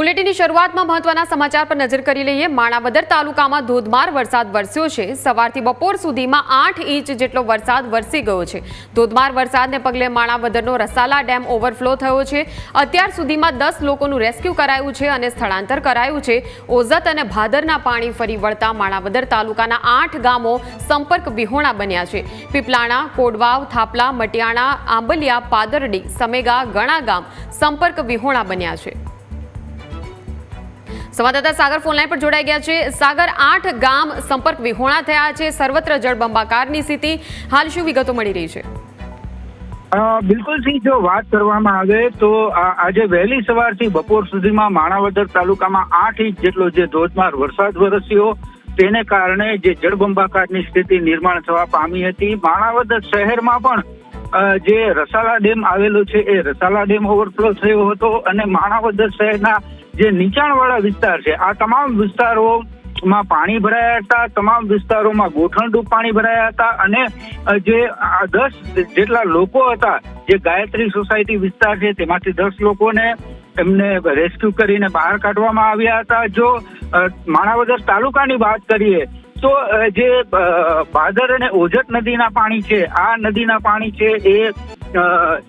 બુલેટિનની શરૂઆતમાં મહત્વના સમાચાર પર નજર કરી લઈએ. માણાવદર તાલુકામાં ધોધમાર વરસાદ વરસ્યો છે. સવારથી બપોર સુધીમાં આઠ ઇંચ જેટલો વરસાદ વરસી ગયો છે. ધોધમાર વરસાદને પગલે માણાવદરનો રસાલા ડેમ ઓવરફ્લો થયો છે. અત્યાર સુધીમાં દસ લોકોનું રેસ્ક્યુ કરાયું છે અને સ્થળાંતર કરાયું છે. ઓઝત અને ભાદરના પાણી ફરી વળતા માણાવદર તાલુકાના આઠ ગામો સંપર્ક વિહોણા બન્યા છે. પીપલાણા, કોડવાવ, થાપલા, મટિયાણા, આંબલિયા, પાદરડી, સમેગા ગણા ગામ સંપર્ક વિહોણા બન્યા છે. સંવાદદાતા સાગર ફોનલાઈન પર જોડાઈ ગયા છે. સાગર, આઠ ગામ સંપર્ક વિહોણા થયા છે. સર્વત્ર જળબંબાકારની સ્થિતિ. હાલ શું વિગતો મળી રહી છે? બિલકુલ સિંહ, જો વાત કરવામાં આવે તો આજે વહેલી સવારથી બપોર સુધીમાં માણાવદર તાલુકામાં આઠ ઇંચ જેટલો જે ધોધમાર વરસાદ વરસ્યો, તેને કારણે જે જળબંબાકારની સ્થિતિ નિર્માણ થવા પામી હતી. માણાવદર શહેરમાં પણ જે રસાલા ડેમ આવેલો છે, એ રસાલા ડેમ ઓવરફ્લો થયો હતો અને માણાવદર શહેરના જે નીચાણવાળા વિસ્તાર છે, આ તમામ વિસ્તારોમાં પાણી ભરાયા હતા, તમામ વિસ્તારોમાં ગોઠણરૂપ પાણી ભરાયા હતા અને જે દસ જેટલા લોકો હતા, જે ગાયત્રી સોસાયટી વિસ્તાર છે, તેમાંથી દસ લોકોને એમને રેસ્ક્યુ કરીને બહાર કાઢવામાં આવ્યા હતા. જો માણાવદર તાલુકાની વાત કરીએ, તો જે ભાદર અને ઓજત નદીના પાણી છે, આ નદીના પાણી છે એ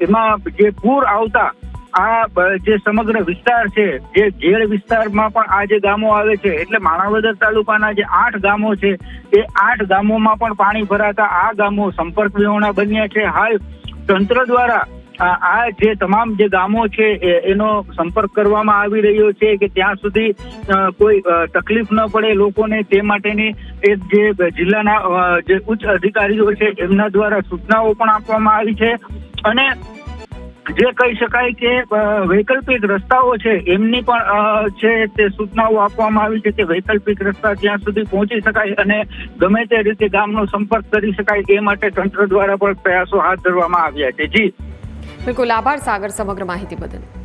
એમાં જે પૂર આવતા આ જે સમગ્ર વિસ્તાર છે, જે ઘેડ વિસ્તારમાં પણ આ જે ગામો આવે છે, એટલે માણાવદર તાલુકાના જે આઠ ગામો છે, એ આઠ ગામોમાં પણ પાણી ભરાતા આ ગામો સંપર્ક વિહોણા બન્યા છે. હાલ તંત્ર દ્વારા આ જે તમામ જે ગામો છે એનો સંપર્ક કરવામાં આવી રહ્યો છે કે ત્યાં સુધી કોઈ તકલીફ ન પડે લોકોને તે માટેની એક જે જિલ્લાના જે ઉચ્ચ અધિકારીઓ છે, એમના દ્વારા સૂચનાઓ પણ આપવામાં આવી છે. અને જે કહી શકાય કે વૈકલ્પિક રસ્તાઓ છે, એમની પણ છે તે સૂચનાઓ આપવામાં આવી છે કે વૈકલ્પિક રસ્તા જ્યાં સુધી પહોંચી શકાય અને ગમે તે રીતે ગામનો સંપર્ક કરી શકાય એ માટે તંત્ર દ્વારા પણ પ્રયાસો હાથ ધરવામાં આવ્યા છે. જી. બિલકુલ આભાર સાગર સમગ્ર માહિતી બદલ.